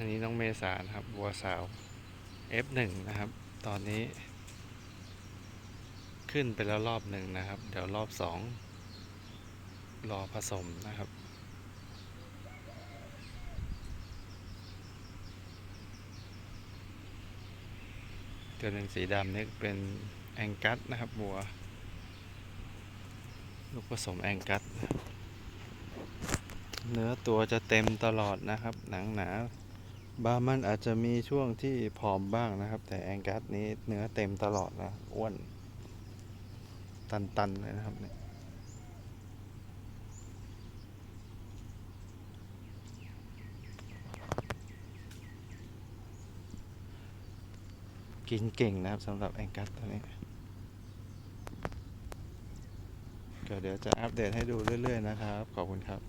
อันนี้น้องเมษานะครับ บัวสาว F1 นะครับ ตอนนี้ ขึ้นไปแล้วรอบหนึ่งนะครับ เดี๋ยวรอบสองรอผสมนะครับตัวหนึ่งสีดำนี่เป็นแองกัสนะครับบัว ลูกผสมแองกัส เนื้อตัวจะเต็มตลอดนะครับ หนังหนา บาร์มันอาจจะมีช่วงที่ผอมบ้างนะครับ แต่แองกัสนี้เนื้อเต็มตลอดนะ อ้วน ตันๆเลยนะครับเนี่ยกินเก่งนะครับสำหรับแองกัสตัวนี้ก็เดี๋ยวจะอัปเดตให้ดูเรื่อย ๆ นะครับ ขอบคุณครับ